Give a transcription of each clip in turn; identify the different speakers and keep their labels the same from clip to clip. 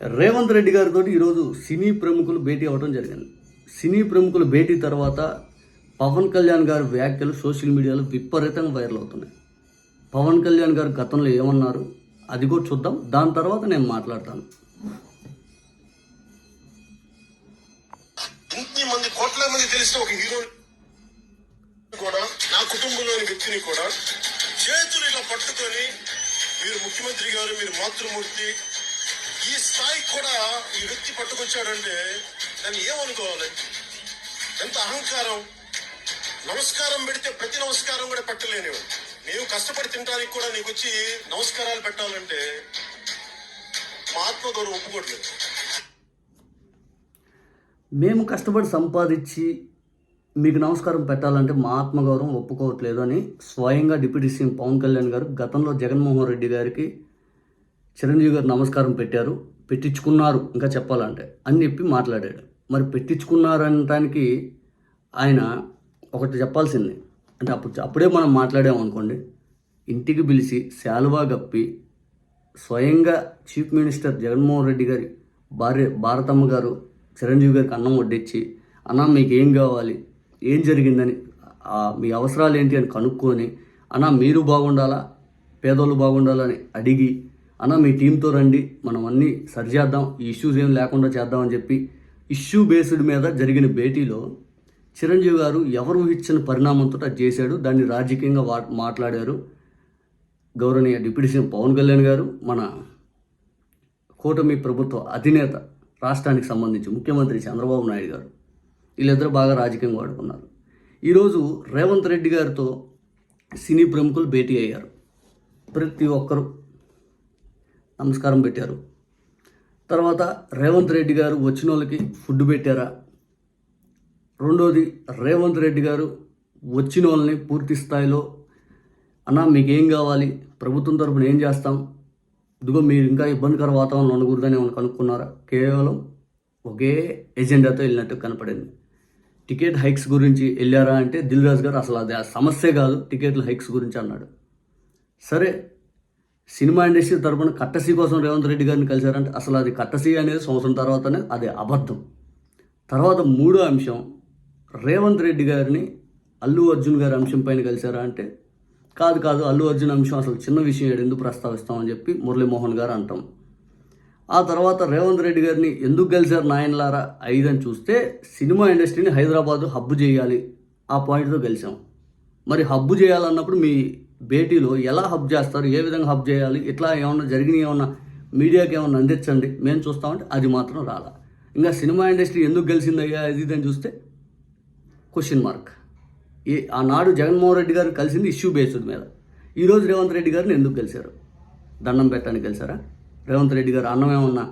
Speaker 1: రేవంత్ రెడ్డి గారితో ఈరోజు సినీ ప్రముఖులు భేటీ అవ్వడం జరిగింది. సినీ ప్రముఖుల భేటీ తర్వాత పవన్ కళ్యాణ్ గారి వ్యాఖ్యలు సోషల్ మీడియాలో విపరీతంగా వైరల్ అవుతున్నాయి. పవన్ కళ్యాణ్ గారు గతంలో ఏమన్నారు? అది కూడా చూద్దాం. దాని తర్వాత నేను మాట్లాడతాను.
Speaker 2: మంది కోట్ల మంది తెలిసిన ఒక హీరో కూడా నా కుటుంబంలోని వ్యక్తిని కూడా చేతులు ఇలా పట్టుకొని మీరు ముఖ్యమంత్రి గారు మీరు మాతృమూర్తి ఈ స్థాయికి కూడా ఈ వ్యక్తి పట్టుకొచ్చాడంటే దాన్ని ఏమనుకోవాలి? ఎంత అహంకారం? నమస్కారం పెడితే ప్రతి నమస్కారం కూడా పెట్టలేనివి నీవు కష్టపడి తినడానికి కూడా నీకు వచ్చి నమస్కారాలు పెట్టాలంటే మా ఆత్మగౌరవం ఒప్పుకోవట్లేదు.
Speaker 1: మేము కష్టపడి సంపాదించి మీకు నమస్కారం పెట్టాలంటే మా ఆత్మగౌరవం ఒప్పుకోవట్లేదు అని స్వయంగా డిప్యూటీ సీఎం పవన్ కళ్యాణ్ గారు గతంలో జగన్మోహన్ రెడ్డి గారికి చిరంజీవి గారు నమస్కారం పెట్టారు పెట్టించుకున్నారు ఇంకా చెప్పాలంటే. అని చెప్పి మాట్లాడాడు. మరి పెట్టించుకున్నారు అనటానికి ఆయన ఒకటి చెప్పాల్సింది. అంటే అప్పుడు అప్పుడే మనం మాట్లాడాము అనుకోండి. ఇంటికి పిలిచి శాలువా గప్పి స్వయంగా చీఫ్ మినిస్టర్ జగన్మోహన్ రెడ్డి గారి భార్య భారతమ్మ గారు చిరంజీవి గారికి అన్నం వడ్డించి అన్న మీకు ఏం కావాలి? ఏం జరిగిందని? మీ అవసరాలు ఏంటి అని కనుక్కొని అన్న మీరు బాగుండాలా? పేదోళ్ళు బాగుండాలని అడిగి అన్న మీ టీంతో రండి మనం అన్నీ సరిచేద్దాం ఈ ఇష్యూస్ ఏం లేకుండా చేద్దామని చెప్పి ఇష్యూ బేస్డ్ మీద జరిగిన భేటీలో చిరంజీవి గారు ఎవరు ఇచ్చిన పరిణామంతో అది చేశాడు దాన్ని రాజకీయంగా వా మాట్లాడారు గౌరవనీయ డిప్యూటీ సీఎం పవన్ కళ్యాణ్ గారు మన కూటమి ప్రభుత్వ అధినేత రాష్ట్రానికి సంబంధించి ముఖ్యమంత్రి చంద్రబాబు నాయుడు గారు. వీళ్ళిద్దరూ బాగా రాజకీయంగా వాడుకున్నారు. ఈరోజు రేవంత్ రెడ్డి గారితో సినీ ప్రముఖులు భేటీ అయ్యారు. ప్రతి ఒక్కరు నమస్కారం పెట్టారు. తర్వాత రేవంత్ రెడ్డి గారు వచ్చిన వాళ్ళకి ఫుడ్ పెట్టారా? రెండోది రేవంత్ రెడ్డి గారు వచ్చిన వాళ్ళని పూర్తి స్థాయిలో అన్న మీకు ఏం కావాలి? ప్రభుత్వం తరఫున ఏం చేస్తాం? ఇదిగో మీరు ఇంకా ఇబ్బందికర వాతావరణం ఉండకూడదని ఏమైనా కనుక్కున్నారా? కేవలం ఒకే ఎజెండాతో వెళ్ళినట్టు కనపడింది. టికెట్ హైక్స్ గురించి వెళ్ళారా అంటే దిల్రాజు గారు అసలు అది ఆ సమస్య కాదు టికెట్ల హైక్స్ గురించి అన్నాడు. సరే సినిమా ఇండస్ట్రీ తరపున కట్టసీ కోసం రేవంత్ రెడ్డి గారిని కలిశారంటే అసలు అది కట్టసీ అనేది సంవత్సరం తర్వాతనే అది అబద్ధం. తర్వాత మూడో అంశం రేవంత్ రెడ్డి గారిని అల్లు అర్జున్ గారి అంశం పైన కలిశారా అంటే కాదు కాదు అల్లు అర్జున్ అంశం అసలు చిన్న విషయం ఎందుకు ప్రస్తావిస్తామని చెప్పి మురళీమోహన్ గారు అంటాం. ఆ తర్వాత రేవంత్ రెడ్డి గారిని ఎందుకు కలిశారు నాయనలారా ఐదని చూస్తే సినిమా ఇండస్ట్రీని హైదరాబాద్ హబ్బు చేయాలి ఆ పాయింట్తో కలిసాం మరి హబ్బు చేయాలన్నప్పుడు మీ భేటీలో ఎలా హబ్ చేస్తారు ఏ విధంగా హబ్ చేయాలి ఇట్లా ఏమన్నా జరిగిన ఏమన్నా మీడియాకి ఏమన్నా అందించండి మేము చూస్తామంటే అది మాత్రం రాలా. ఇంకా సినిమా ఇండస్ట్రీ ఎందుకు గెలిచిందయ్యా ఇది అని చూస్తే క్వశ్చన్ మార్క్ ఈ ఆనాడు జగన్మోహన్ రెడ్డి గారు కలిసింది ఇష్యూ బేస్డ్ మీద. ఈరోజు రేవంత్ రెడ్డి గారిని ఎందుకు కలిశారు దండం పెట్టడానికి కలిసారా రేవంత్ రెడ్డి గారు అన్నం ఏమన్నా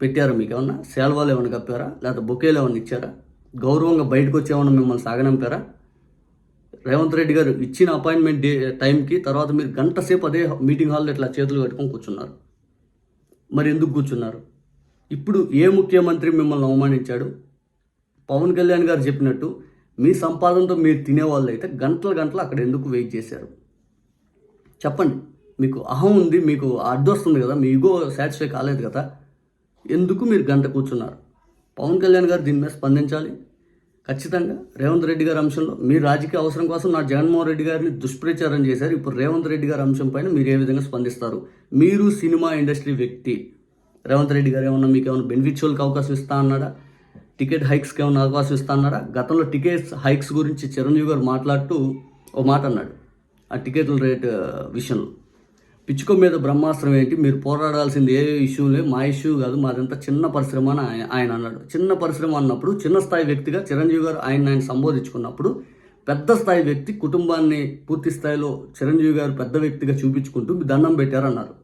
Speaker 1: పెట్టారా మీకు ఏమన్నా? సేల్వాలు ఏమన్నా కప్పారా? లేకపోతే బొకేలు ఏమన్నా ఇచ్చారా? గౌరవంగా బయటకు వచ్చి ఏమన్నా మిమ్మల్ని సాగనంపారా? రేవంత్ రెడ్డి గారు ఇచ్చిన అపాయింట్మెంట్ డే టైంకి తర్వాత మీరు గంట సేపు అదే మీటింగ్ హాల్లో ఇట్లా చేతులు కట్టుకొని కూర్చున్నారు. మరి ఎందుకు కూర్చున్నారు? ఇప్పుడు ఏ ముఖ్యమంత్రి మిమ్మల్ని అవమానించాడు? పవన్ కళ్యాణ్ గారు చెప్పినట్టు మీ సంపాదనతో మీరు తినేవాళ్ళు అయితే గంటల గంటలు అక్కడ ఎందుకు వెయిట్ చేశారు? చెప్పండి. మీకు అహం ఉంది మీకు అడ్డొస్తుంది కదా మీ ఈగో సాటిస్ఫై కాలేదు కదా ఎందుకు మీరు గంట కూర్చున్నారు? పవన్ కళ్యాణ్ గారు దీని మీద స్పందించాలి. ఖచ్చితంగా. రేవంత్ రెడ్డి గారి అంశంలో మీ రాజకీయ అవసరం కోసం నా జగన్మోహన్ రెడ్డి గారిని దుష్ప్రచారం చేశారు. ఇప్పుడు రేవంత్ రెడ్డి గారి అంశం పైన మీరు ఏ విధంగా స్పందిస్తారు? మీరు సినిమా ఇండస్ట్రీ వ్యక్తి. రేవంత్ రెడ్డి గారు ఏమన్నా మీకు ఏమైనా బెనిఫిషియల్కి అవకాశం ఇస్తా అన్నాడా? టికెట్ హైక్స్కి ఏమైనా అవకాశం ఇస్తా అన్నాడా? గతంలో టికెట్స్ హైక్స్ గురించి చిరంజీవి గారు మాట్లాడుతూ ఓ మాట అన్నాడు. ఆ టికెట్ల రేట్ విషయంలో. పిచ్చుక మీద బ్రహ్మాస్త్రం ఏంటి? మీరు పోరాడాల్సింది ఏ ఇష్యూ లేదు మా ఇష్యూ కాదు మాదంతా చిన్న పరిశ్రమ అని ఆయన అన్నాడు. చిన్న పరిశ్రమ అన్నప్పుడు చిన్న స్థాయి వ్యక్తిగా చిరంజీవి గారు ఆయన ఆయన సంబోధించుకున్నప్పుడు పెద్ద స్థాయి వ్యక్తి కుటుంబాన్ని పూర్తి స్థాయిలో చిరంజీవి గారు పెద్ద వ్యక్తిగా చూపించుకుంటూ మీ దండం పెట్టారన్నారు.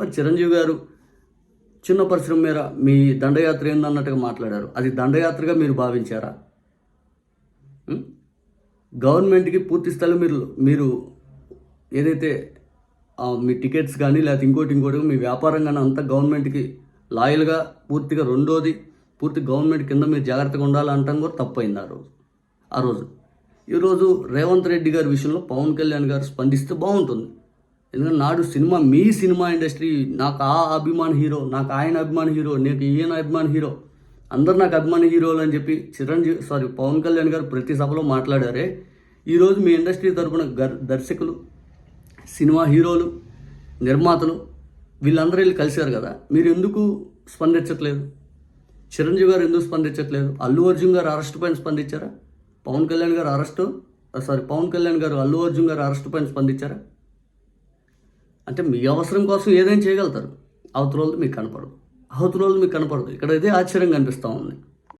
Speaker 1: మరి చిరంజీవి గారు చిన్న పరిశ్రమ మీద మీ దండయాత్ర ఏందన్నట్టుగా మాట్లాడారు. అది దండయాత్రగా మీరు భావించారా? గవర్నమెంట్కి పూర్తి స్థాయిలో మీరు మీరు ఏదైతే మీ టికెట్స్ కానీ లేకపోతే ఇంకోటి ఇంకోటి మీ వ్యాపారం కానీ అంతా గవర్నమెంట్కి లాయల్గా పూర్తిగా రెండోది పూర్తి గవర్నమెంట్ కింద మీరు జాగ్రత్తగా ఉండాలంటాం కూడా తప్పైంది ఆ రోజు. ఆ రోజు. ఈరోజు రేవంత్ రెడ్డి గారి విషయంలో పవన్ కళ్యాణ్ గారు స్పందిస్తే బాగుంటుంది. ఎందుకంటే నాడు సినిమా మీ సినిమా ఇండస్ట్రీ నాకు ఆ అభిమాన్ హీరో నాకు ఆయన అభిమాన్ హీరో నీకు ఈయన అభిమాన్ హీరో అందరు నాకు అభిమాన హీరోలు అని చెప్పి చిరంజీవి సారీ పవన్ కళ్యాణ్ గారు ప్రతి సభలో మాట్లాడారే. ఈరోజు మీ ఇండస్ట్రీ తరపున గర్ దర్శకులు సినిమా హీరోలు నిర్మాతలు వీళ్ళందరూ వెళ్ళి కలిశారు కదా. మీరు ఎందుకు స్పందించట్లేదు? చిరంజీవి గారు ఎందుకు స్పందించట్లేదు? అల్లు అర్జున్ గారు అరెస్ట్ పైన స్పందించారా? పవన్ కళ్యాణ్ గారు అరెస్టు సారీ పవన్ కళ్యాణ్ గారు అల్లు అర్జున్ గారు అరెస్ట్ పైన స్పందించారా? అంటే మీ అవసరం కోసం ఏదైనా చేయగలుగుతారు. అవతల వాళ్ళది మీకు కనపడదు. అవతల మీకు కనపడదు. ఇక్కడ ఇదే ఆశ్చర్యంగా అనిపిస్తూ ఉంది.